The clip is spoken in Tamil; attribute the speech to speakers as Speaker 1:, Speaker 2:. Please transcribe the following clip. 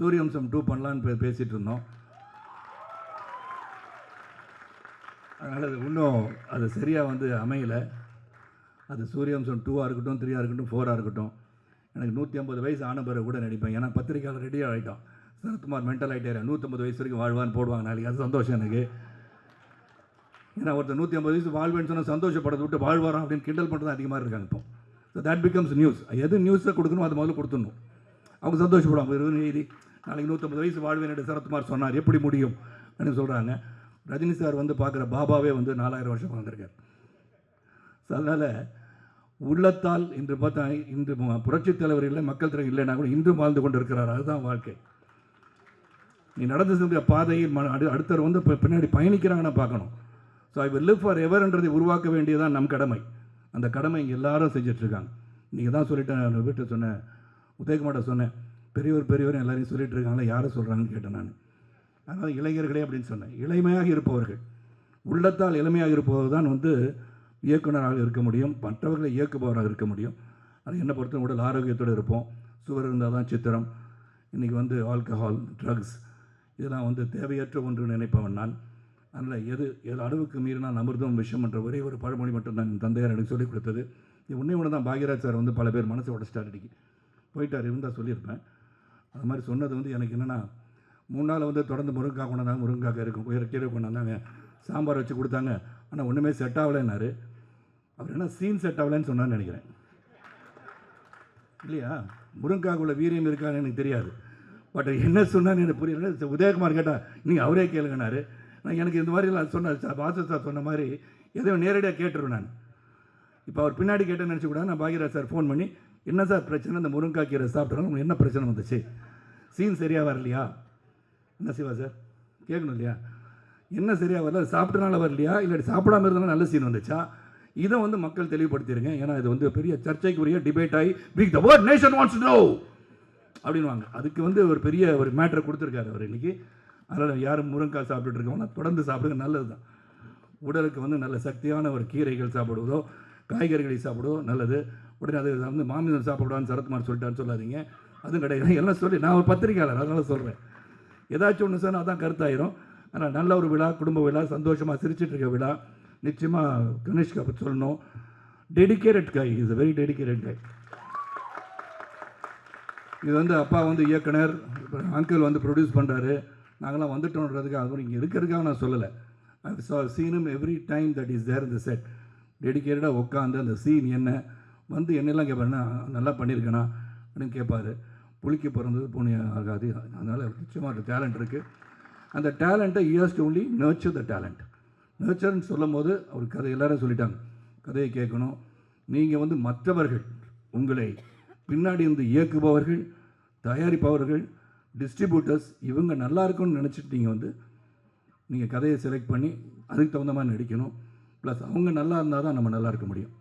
Speaker 1: சூரியவம்சம் டூ பண்ணலான்னு பே பேசிகிட்டு இருந்தோம் அதனால் அது இன்னும் அது சரியாக வந்து அமையலை. அது சூரியவம்சம் டூவாக இருக்கட்டும் த்ரீயாக இருக்கட்டும் ஃபோராக இருக்கட்டும். எனக்கு நூற்றி ஐம்பது வயசு ஆன பிறகு கூட நடிப்பேன். ஏன்னா பத்திரிக்கையாளர் ரெடியாக ஆகிட்டோம் சரத்குமார் மென்டல் ஆகிட்டே நூற்றம்பது வயசு வரைக்கும் வாழ்வான்னு போடுவாங்க நாளைக்கு. அது சந்தோஷம் எனக்கு. ஏன்னா ஒருத்தர் நூற்றி ஐம்பது வயசு வாழ்வேன்னு சொன்னால் சந்தோஷப்படுறத விட்டு வாழ்வாராம் அப்படின்னு கிண்டல் பண்ணுறது அதிகமாக இருக்காங்க இப்போ. ஸோ தட் பிகம்ஸ் நியூஸ் எது நியூஸை கொடுக்கணும் அது முதல்ல கொடுத்துடணும். அவங்க சந்தோஷப்படுவாங்க. இருபது எழுதி நாளைக்கு நூற்றம்பது வயசு வாழ்வேன் என்று சரத்குமார் சொன்னார். எப்படி முடியும்? அப்படின்னு சொல்கிறாங்க ரஜினி சார் வந்து பார்க்குற பாபாவே வந்து நாலாயிரம் வருஷம் வாழ்ந்திருக்கார். ஸோ அதனால் உள்ளத்தால் இன்று பார்த்தா இன்று புரட்சித் தலைவர் இல்லை மக்கள் தலைவர் இல்லைன்னா கூட இன்றும் வாழ்ந்து கொண்டு இருக்கிறார் அதுதான் வாழ்க்கை. நீ நடந்து சென்ற பாதையில் ம- அடு அடுத்தவர் வந்து இப்போ பின்னாடி பயணிக்கிறாங்கன்னு பார்க்கணும். So I will live for எவர்ன்றதை உருவாக்க வேண்டியதான் நம் கடமை. அந்த கடமை இங்கே எல்லாரும் செஞ்சிட்ருக்காங்க நீங்கள் தான் சொல்லிட்டேன் நான் வீட்டை சொன்னேன் உதயகுமார்ட்ட சொன்னேன். பெரியவர் பெரியவர் எல்லாரையும் சொல்லிட்டு இருக்காங்களா யாரும் சொல்கிறாங்கன்னு கேட்டேன் நான். அதனால் இளைஞர்களே அப்படின்னு சொன்னேன். இளமையாக இருப்பவர்கள். உள்ளத்தால் இளமையாக இருப்பவர் தான் வந்து இயக்குனராக இருக்க முடியும் மற்றவர்களை இயக்குபவராக இருக்க முடியும். அது என்னை பொறுத்த உடல் ஆரோக்கியத்தோடு இருப்போம். சுவர் இருந்தால் தான் சித்திரம். இன்றைக்கி வந்து ஆல்கஹால் ட்ரக்ஸ் இதெல்லாம் வந்து தேவையற்ற ஒன்று நினைப்பவன் நான். அதனால் எது எது அளவுக்கு மீறினால் அமிர்தம் விஷம் என்ற ஒரே ஒரு பழமொழி மட்டும் தான் என் தந்தையார் எனக்கு சொல்லிக் கொடுத்தது. இது உன்னை ஒன்று தான். பாக்யராஜ் சார் வந்து பல பேர் மனசை உடச்சிட்டார் அன்றைக்கி போயிட்டார் இருந்தால் சொல்லியிருப்பேன். அது மாதிரி சொன்னது வந்து எனக்கு என்னென்னா மூணு நாள் வந்து தொடர்ந்து முருங்கைக்காய் கொண்டாந்தாங்க முருங்கைக்காய் இருக்கும். உயர கீரை கொண்டாந்தாங்க. சாம்பார் வச்சு கொடுத்தாங்க. ஆனால் ஒன்றுமே செட் ஆகலைன்னாரு. அவர் என்ன சீன் செட் ஆகலைன்னு சொன்னான்னு நினைக்கிறேன். இல்லையா? முருங்காக்குள்ள வீரியம் இருக்கான்னு எனக்கு தெரியாது. பட் என்ன சொன்னான்னு எனக்கு புரியல. உதயகுமார் கேட்டால் நீங்கள் அவரே கேளுங்கனாரு நான் எனக்கு இந்த மாதிரிலாம் சொன்ன பாச சார் சொன்ன மாதிரி எதையும் நேரடியாக கேட்டுருவேன் நான். இப்போ அவர் பின்னாடி கேட்டேன்னு நினச்சி கூட நான் பாக்யராஜ் சார் ஃபோன் பண்ணி என்ன சார் பிரச்சனை? இந்த முருங்காய் கீரை சாப்பிட்றாங்க உங்களுக்கு என்ன பிரச்சனை வந்துச்சு? சீன் சரியாக வரலையா? என்ன சிவா சார்? கேட்கணும் இல்லையா? என்ன சரியாக வரல? சாப்பிட்டனால வரலையா? இல்லாட்டி சாப்பிடாம இருந்தாலும் நல்ல சீன் வந்துச்சா? இதை வந்து மக்கள் தெளிவுபடுத்திடுங்க ஏன்னா இது வந்து பெரிய சர்ச்சைக்குரிய டிபேட் ஆகி big the world nation wants know அப்படின்வாங்க அதுக்கு வந்து ஒரு பெரிய ஒரு மேட்ரை கொடுத்துருக்காரு அவர் இன்னைக்கு. அதனால் யாரும் முருங்காய் சாப்பிட்டுட்டு இருக்கவங்க தொடர்ந்து சாப்பிடுங்க. நல்லது தான் உடலுக்கு வந்து நல்ல சக்தியான ஒரு கீரைகள் சாப்பிடுவதோ காய்கறிகளை சாப்பிடுவோம் நல்லது. உடனே அது வந்து மாமிசம் சாப்பிடுவான்னு சரத்குமார் சொல்லிட்டான்னு சொல்லாதீங்க. அதுவும் கிடையாது. எல்லாம் சொல்லி நான் ஒரு பத்திரிக்கையாளர் அதனால் சொல்கிறேன் ஏதாச்சும் ஒன்று சொன்னால் அதான் கருத்தாயிரும். ஆனால் நல்ல ஒரு விழா குடும்ப விழா சந்தோஷமாக சிரிச்சிட்டு இருக்க விழா நிச்சயமாக கணேஷ்கா பற்றி சொல்லணும். டெடிக்கேட்டட் காய் இஸ் வெரி டெடிக்கேட்டட் காய் இது வந்து அப்பா வந்து இயக்குனர் அங்கிள் வந்து ப்ரொடியூஸ் பண்ணுறாரு நாங்களாம் வந்துட்டோன்றதுக்கு அதுவும் இங்கே இருக்கிறதுக்காக நான் சொல்லலை. ஐ சா சீனும் every time that is there இந்த செட் டெடிக்கேட்டடாக உட்காந்து அந்த சீன் என்ன வந்து என்னெல்லாம் கேட்பாருன்னா நல்லா பண்ணியிருக்கேனா அப்படின்னு கேட்பார் புளிக்க பிறந்தது புண்ணியம் ஆகாது. அதனால் நிச்சயமாக டேலண்ட் இருக்குது அந்த டேலண்ட்டை years only nurture the talent நர்ச்சர்னு சொல்லும் போது அவர் கதை எல்லாரும் சொல்லிட்டாங்க. கதையை கேட்கணும். நீங்கள் வந்து மற்றவர்கள் உங்களை பின்னாடி இருந்து இயக்குபவர்கள் தயாரிப்பவர்கள் டிஸ்ட்ரிபியூட்டர்ஸ் இவங்க நல்லா இருக்கும்னு நினச்சிட்டு நீங்கள் வந்து நீங்கள் கதையை செலக்ட் பண்ணி அதுக்கு தகுந்த மாதிரி நடிக்கணும். ப்ளஸ் அவங்க நல்லா இருந்தால் தான் நம்ம நல்லா இருக்க முடியும்.